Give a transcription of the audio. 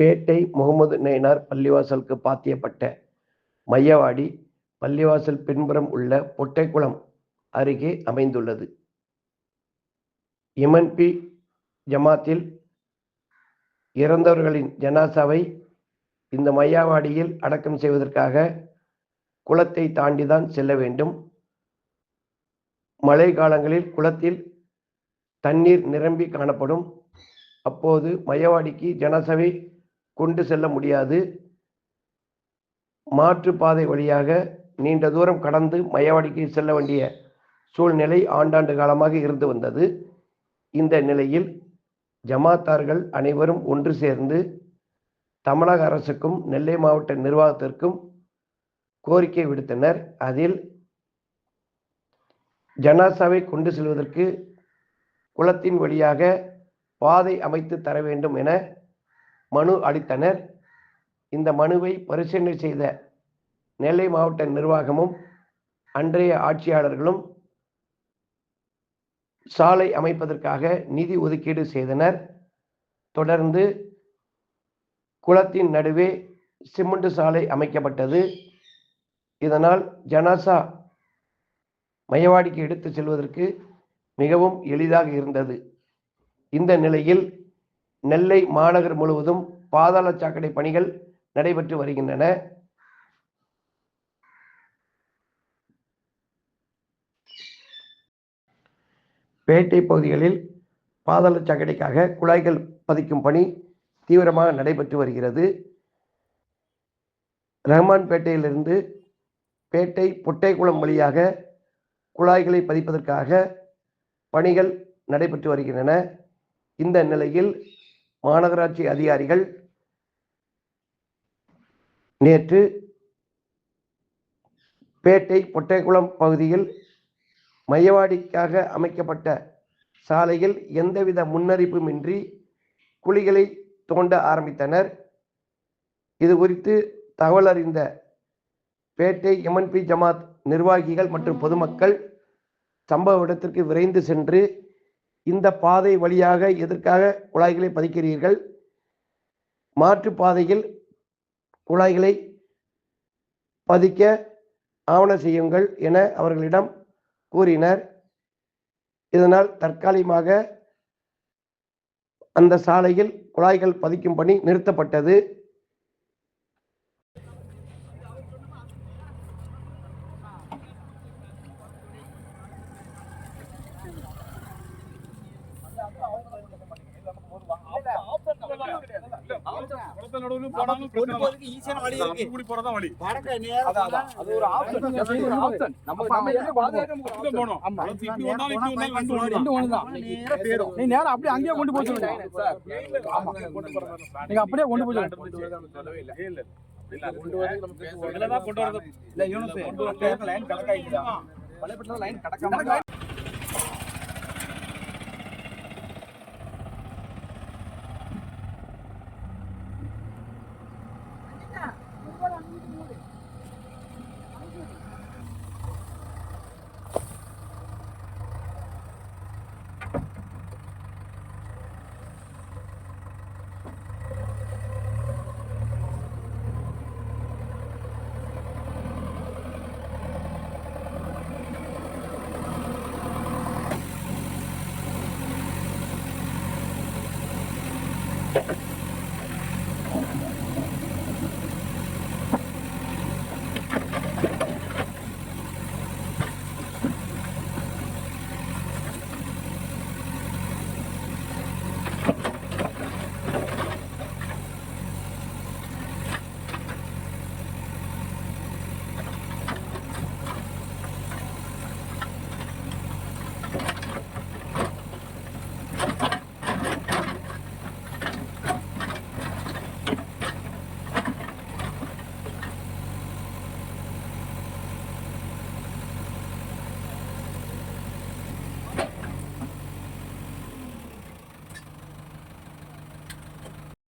பேட்டை முகமது நயினார் பள்ளிவாசலுக்கு பாத்தியப்பட்ட மையவாடி பள்ளிவாசல் பின்புறம் உள்ள பொட்டைக்குளம் அருகே அமைந்துள்ளது. இமன்பி ஜமாத்தில் இறந்தவர்களின் ஜனாசாவை இந்த மையவாடியில் அடக்கம் செய்வதற்காக குளத்தை தாண்டிதான் செல்ல வேண்டும். மழை காலங்களில் குளத்தில் தண்ணீர் நிரம்பி காணப்படும். அப்போது மையவாடிக்கு ஜனசபை கொண்டு செல்ல முடியாது. மாற்று பாதை வழியாக நீண்ட தூரம் கடந்து மையவாடிக்கு செல்ல வேண்டிய சூழ்நிலை ஆண்டாண்டு காலமாக இருந்து வந்தது. இந்த நிலையில் ஜமாத்தார்கள் அனைவரும் ஒன்று சேர்ந்து தமிழக அரசுக்கும் நெல்லை மாவட்ட நிர்வாகத்திற்கும் கோரிக்கை விடுத்தனர். அதில் ஜனாசாவை கொண்டு செல்வதற்கு குளத்தின் வழியாக பாதை அமைத்து தர வேண்டும் என மனு அளித்தனர். இந்த மனுவை பரிசீலனை செய்த நெல்லை மாவட்ட நிர்வாகமும் அன்றைய ஆட்சியாளர்களும் சாலை அமைப்பதற்காக நிதி ஒதுக்கீடு செய்தனர். தொடர்ந்து குளத்தின் நடுவே சிமெண்ட் சாலை அமைக்கப்பட்டது. இதனால் ஜனாசா மையவாடிக்கு எடுத்து செல்வதற்கு மிகவும் எளிதாக இருந்தது. இந்த நிலையில் நெல்லை மாநகர் முழுவதும் பாதாள சாக்கடை பணிகள் நடைபெற்று வருகின்றன. பேட்டை பகுதிகளில் பாதாள சாக்கடைக்காக குழாய்கள் பதிக்கும் பணி தீவிரமாக நடைபெற்று வருகிறது. ரஹ்மான்பேட்டையிலிருந்து பேட்டை பொட்டைக்குளம் வழியாக குழாய்களை பதிப்பதற்காக பணிகள் நடைபெற்று வருகின்றன. இந்த நிலையில் மாநகராட்சி அதிகாரிகள் நேற்று பேட்டை பொட்டைக்குளம் பகுதியில் மையவாடிக்காக அமைக்கப்பட்ட சாலையில் எந்தவித முன்னறிப்புமின்றி குழிகளை தோண்ட ஆரம்பித்தனர். இது குறித்து தகவல் அறிந்த பேட்டை எம்என்பி ஜமாத் நிர்வாகிகள் மற்றும் பொதுமக்கள் சம்பவ இடத்திற்கு விரைந்து சென்று இந்த பாதை வழியாக எதற்காக குழாய்களை பதிக்கிறீர்கள்? மாற்று பாதையில் குழாய்களை பதிக்க ஆவண செய்யுங்கள் என அவர்களிடம் கூறினர். இதனால் தற்காலிகமாக அந்த சாலையில் குழாய்கள் பதிக்கும் பணி நிறுத்தப்பட்டது. குளத்து நடுவுல போனாலும் இல்லை. போறதுக்கு ஈஸியான வழி இருக்கு. இப்படி போறதா வழி. வடக்க நேரா போனா அது ஒரு ஆப்ஷன் அது ஒரு ஆப்ஷன் நம்ம நம்ம எங்க பாதுகாக்க இப்படி போகணும் ஆமா. குளத்து இப்படி வந்தாலும் இப்படி வந்தாலும் ரெண்டு ஒண்ணு தான். ரெண்டு ஒண்ணு தான். நேரா போயிடும் நீ நேரா அப்படியே அங்கேயே கொண்டு போய் சொல்லுங்க ஆமா. நீங்க அப்படியே கொண்டு போய் சொல்லுங்க இல்ல, இல்ல. இல்ல, கொண்டு வரதுக்கு நம்ம பேசுவோம். இதுலதான் கொண்டு வரது இல்ல யூனிஸ் லைன் கடக்கா இல்ல பழையப்பட்ட லைன் கடக்காம